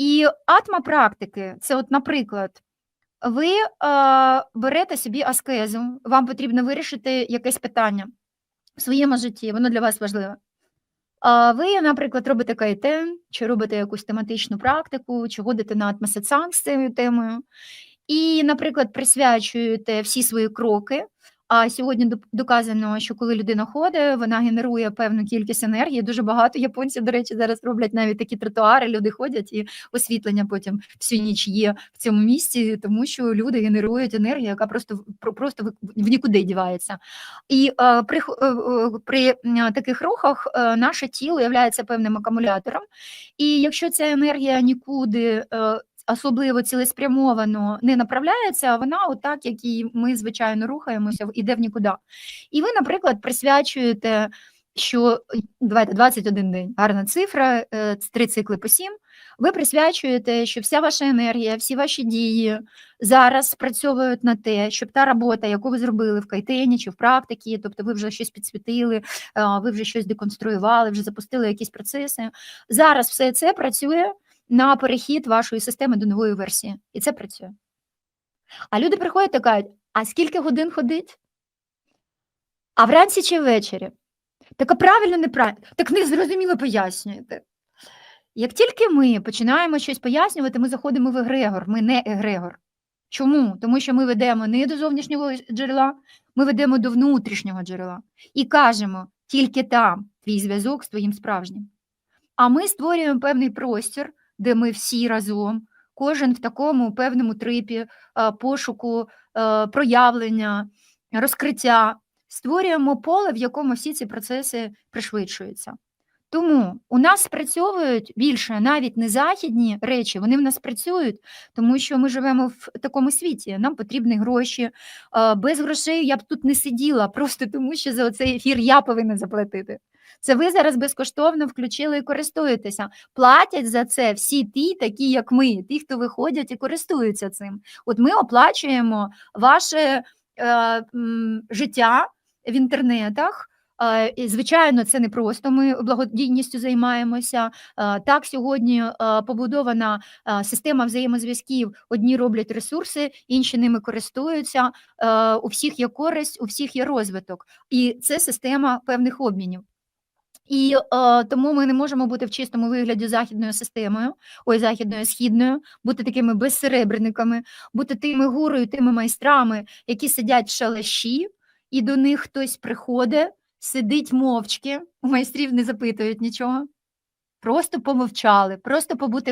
І атма практики це, от, наприклад, ви е, берете собі аскезу, вам потрібно вирішити якесь питання в своєму житті, воно для вас важливе. А ви, наприклад, робите кайтен, чи робите якусь тематичну практику, чи ходите на атмасецанг з цією темою, і, наприклад, присвячуєте всі свої кроки. А сьогодні доказано, що коли людина ходить, вона генерує певну кількість енергії. Дуже багато японців, до речі, зараз роблять навіть такі тротуари. Люди ходять і освітлення потім всю ніч є в цьому місці, тому що люди генерують енергію, яка просто просто в- нікуди дівається. І е, при, е, е, при таких рухах наше тіло є певним акумулятором. І якщо ця енергія нікуди особливо цілеспрямовано не направляється, а вона отак, як і ми звичайно рухаємося, іде в нікуди. І ви, наприклад, присвячуєте. Що давайте 21 день, гарна цифра, е, три цикли по сім. Ви присвячуєте, що вся ваша енергія, всі ваші дії зараз спрацьовують на те, щоб та робота, яку ви зробили в кайтені чи в практиці, тобто ви вже щось підсвітили, ви вже щось деконструювали, вже запустили якісь процеси. Зараз все це працює на перехід вашої системи до нової версії, і це працює. А люди приходять і кажуть: а скільки годин ходить? А вранці чи ввечері? Так а правильно, неправильно. Так не зрозуміло пояснюєте. Як тільки ми починаємо щось пояснювати, ми заходимо в егрегор, ми не егрегор. Чому? Тому що ми ведемо не до зовнішнього джерела, ми ведемо до внутрішнього джерела і кажемо, тільки там твій зв'язок з твоїм справжнім. А ми створюємо певний простір, де ми всі разом, кожен в такому певному трипі е, пошуку, е, проявлення, розкриття, створюємо поле, в якому всі ці процеси пришвидшуються. Тому у нас спрацьовують більше навіть не західні речі, вони в нас працюють, тому що ми живемо в такому світі. Нам потрібні гроші. Е, Без грошей я б тут не сиділа, просто тому що за цей ефір я повинна заплатити. Це ви зараз безкоштовно включили і користуєтеся. Платять за це всі ті, такі як ми, ті, хто виходять і користуються цим. От ми оплачуємо ваше е, м, життя в інтернетах. Е, Звичайно, це не просто. Ми благодійністю займаємося. Е, Так, сьогодні е, побудована система взаємозв'язків. Одні роблять ресурси, інші ними користуються. У всіх є користь, у всіх є розвиток, і це система певних обмінів. І е, тому ми не можемо бути в чистому вигляді західною системою, ой, західною східною, бути такими безсеребрниками, бути тими гурою, тими майстрами, які сидять в шалаші, і до них хтось приходить, сидить мовчки, у майстрів не запитують нічого. Просто помовчали, просто побути